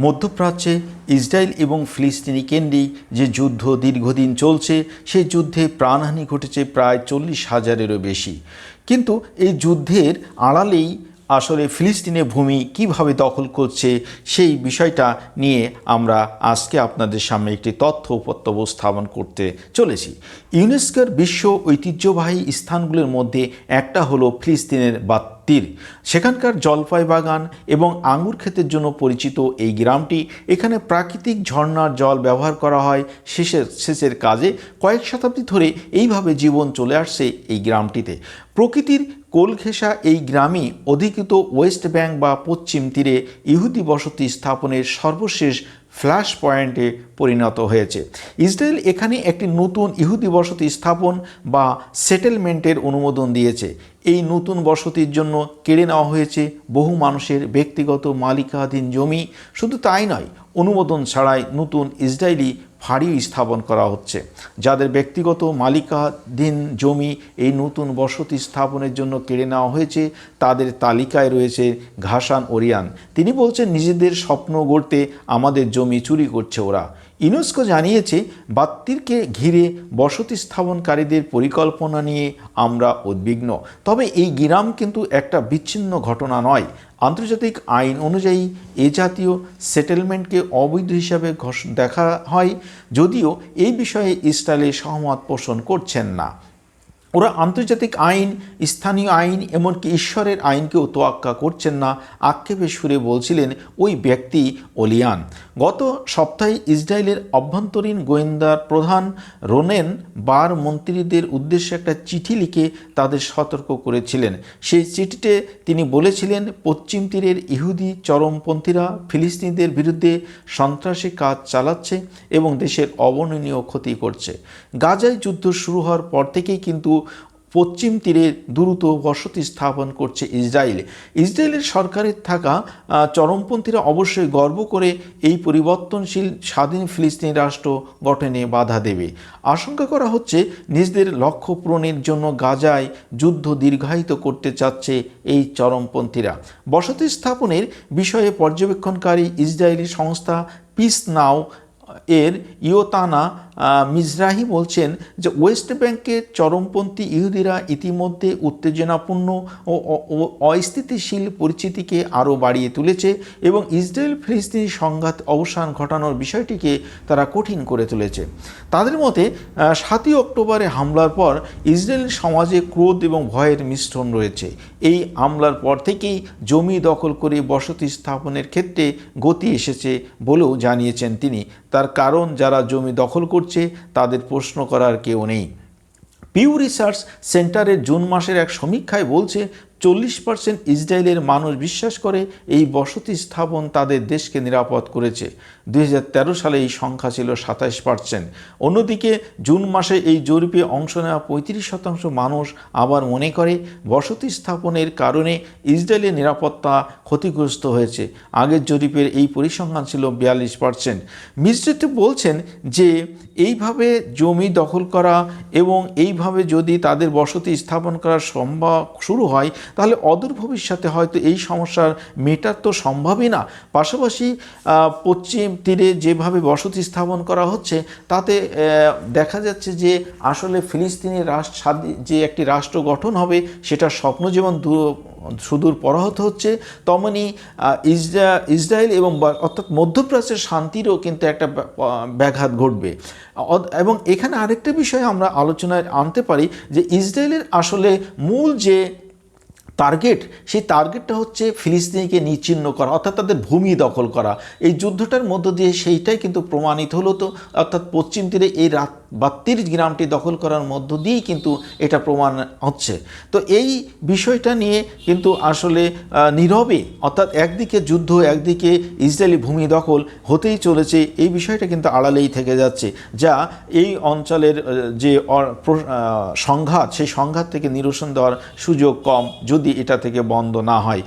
মধ্যপ্রাচ্যে ইসরায়েল এবং ফিলিস্তিনি কেন্দ্রিক যে যুদ্ধ দীর্ঘদিন চলছে সেই যুদ্ধে প্রাণহানি ঘটেছে প্রায় চল্লিশ হাজারেরও বেশি। কিন্তু এই যুদ্ধের আড়ালেই আসলে ফিলিস্তিনের ভূমি কীভাবে দখল করছে, সেই বিষয়টা নিয়ে আমরা আজকে আপনাদের সামনে একটি তথ্য উপস্থাপন করতে চলেছি। ইউনেস্কোর বিশ্ব ঐতিহ্যবাহী স্থানগুলোর মধ্যে একটা হলো ফিলিস্তিনের বাত্তির সেখানকার জলপাই বাগান এবং আঙুর ক্ষেতের জন্য পরিচিত এই গ্রামটি, এখানে প্রাকৃতিক ঝর্ণার জল ব্যবহার করা হয় শেষের শেষের কাজে। কয়েক শতাব্দী ধরে এইভাবে জীবন চলে আসছে এই গ্রামটিতে। প্রকৃতির কোল ঘেঁষা এই গ্রামে অধিকৃত ওয়েস্ট ব্যাংক বা পশ্চিম তীরে ইহুদি বসতি স্থাপনের সর্বশেষ ফ্ল্যাশ পয়েন্টে পরিণত হয়েছে। ইসরায়েল এখানে একটি নতুন ইহুদি বসতি স্থাপন বা সেটেলমেন্টের অনুমোদন দিয়েছে। এই নতুন বসতির জন্য কেড়ে নেওয়া হয়েছে বহু মানুষের ব্যক্তিগত মালিকাধীন জমি। শুধু তাই নয়, অনুমোদন ছাড়াই নতুন ইসরায়েলি ফাঁড়িও স্থাপন করা হচ্ছে। যাদের ব্যক্তিগত মালিকাধীন জমি এই নতুন বসতি স্থাপনের জন্য কেড়ে নেওয়া হয়েছে, তাদের তালিকায় রয়েছে ঘাসান ওরিয়ান। তিনি বলছেন, নিজেদের স্বপ্ন গড়তে আমাদের জমি চুরি করছে ওরা। ইউনেস্কো জানিয়েছে, বাত্তিরকে ঘিরে বসতি স্থাপনকারীদের পরিকল্পনা নিয়ে আমরা উদ্বিগ্ন। তবে এই গ্রাম কিন্তু একটা বিচ্ছিন্ন ঘটনা নয়। আন্তর্জাতিক আইন অনুযায়ী এ জাতীয় সেটেলমেন্টকে অবৈধ হিসাবে দেখা হয়, যদিও এই বিষয়ে ইসরায়েলের সহমত পোষণ করছেন না। ওরা আন্তর্জাতিক আইন, স্থানীয় আইন, এমনকি ঈশ্বরের আইনকেও তোয়াক্কা করছেন না। আক্ষেপে সুরে বলছিলেন ওই ব্যক্তি ওলিয়ান গত সপ্তাহে ইসরায়েলের অভ্যন্তরীণ গোয়েন্দার প্রধান রোনেন বার মন্ত্রীদের উদ্দেশ্যে একটা চিঠি লিখে তাদের সতর্ক করেছিলেন। সেই চিঠিতে তিনি বলেছিলেন, পশ্চিম তীরের ইহুদি চরমপন্থীরা ফিলিস্তিনিদের বিরুদ্ধে সন্ত্রাসী কাজ চালাচ্ছে এবং দেশের অবর্ণনীয় ক্ষতি করছে। গাজায় যুদ্ধ শুরু হওয়ার পর থেকেই কিন্তু পশ্চিম তীরে দ্রুত বসতি স্থাপন করছে ইসরায়েল। ইসরায়েলের সরকারের থাকা চরমপন্থীরা অবশ্যই গর্ব করে এই পরিবর্তনশীল, স্বাধীন ফিলিস্তিনি রাষ্ট্র গঠনে বাধা দেবে। আশঙ্কা করা হচ্ছে নিজেদের লক্ষ্য পূরণের জন্য গাজায় যুদ্ধ দীর্ঘায়িত করতে চাচ্ছে এই চরমপন্থীরা। বসতি স্থাপনের বিষয়ে পর্যবেক্ষণকারী ইসরায়েলি সংস্থা পিস নাও এর ইয়োতানা মিজরাহি বলছেন যে ওয়েস্ট ব্যাংকের চরমপন্থী ইহুদিরা ইতিমধ্যে উত্তেজনাপূর্ণ ও- অস্থিতিশীল পরিচিতিকে আরও বাড়িয়ে তুলেছে এবং ইসরায়েল ফিলিস্তিনি সংঘাত অবসান ঘটানোর বিষয়টিকে তারা কঠিন করে তুলেছে। তাদের মতে সাতই অক্টোবরে হামলার পর ইসরায়েল সমাজে ক্রোধ এবং ভয়ের মিশ্রণ রয়েছে। এই হামলার পর থেকেই জমি দখল করে বসতি স্থাপনের ক্ষেত্রে গতি এসেছে বলেও জানিয়েছেন তিনি। তার কারণ যারা জমি দখল করছে, তাদের প্রশ্ন করার কেউ নেই। পিউ রিসার্চ সেন্টারের জুন মাসের এক সমীক্ষায় বলছে চল্লিশ পার্সেন্ট ইসরায়েলের মানুষ বিশ্বাস করে এই বসতি স্থাপন তাদের দেশকে নিরাপদ করেছে। দু হাজার তেরো সালে এই সংখ্যা ছিল সাতাইশ পার্সেন্ট অন্যদিকে জুন মাসে এই জরিপে অংশ নেওয়া পঁয়ত্রিশ শতাংশ মানুষ আবার মনে করে বসতি স্থাপনের কারণে ইসরায়েলের নিরাপত্তা ক্ষতিগ্রস্ত হয়েছে। আগের জরিপের এই পরিসংখ্যান ছিল বিয়াল্লিশ পার্সেন্ট মিশ্রিত বলছেন যে এইভাবে জমি দখল করা এবং এইভাবে যদি তাদের বসতি স্থাপন করা সম্ভব শুরু হয় তাহলে অদূর ভবিষ্যতে হয়তো এই সমস্যার মেটার তো সম্ভবই না। পাশাপাশি পশ্চিম তীরে যেভাবে বসতি স্থাপন করা হচ্ছে, তাতে দেখা যাচ্ছে যে আসলে ফিলিস্তিনি রাষ্ট্র যে একটি রাষ্ট্র গঠন হবে সেটার স্বপ্ন যেমন দূর সুদূর পরাহত হচ্ছে, তেমনি ইসরা, ইসরায়েল এবং অর্থাৎ মধ্যপ্রাচ্যের শান্তিরও কিন্তু একটা ব্যাঘাত ঘটবে। এবং এখানে আরেকটা বিষয় আমরা আলোচনায় আনতে পারি যে ইসরায়েলের আসলে মূল যে টার্গেট সেই টার্গেটটা হচ্ছে ফিলিস্তিনিকে নিচ্ছিন্ন করা, অর্থাৎ তাদের ভূমি দখল করা। এই যুদ্ধটার মধ্য দিয়ে সেইটাই কিন্তু প্রমাণিত হলো তো, অর্থাৎ পশ্চিম তীরে এই রাত বাত্তির গ্রামটি দখল করার মধ্য দিয়েই কিন্তু এটা প্রমাণ হচ্ছে। তো এই বিষয়টা নিয়ে কিন্তু আসলে নীরবে, অর্থাৎ একদিকে যুদ্ধ, একদিকে ইসরায়েলি ভূমি দখল হতেই চলেছে, এই বিষয়টা কিন্তু আড়ালেই থেকে যাচ্ছে, যা এই অঞ্চলের যে সংঘাত, সেই সংঘাত থেকে নিরসন দেওয়ার সুযোগ কম যদি এটা থেকে বন্ধ না হয়।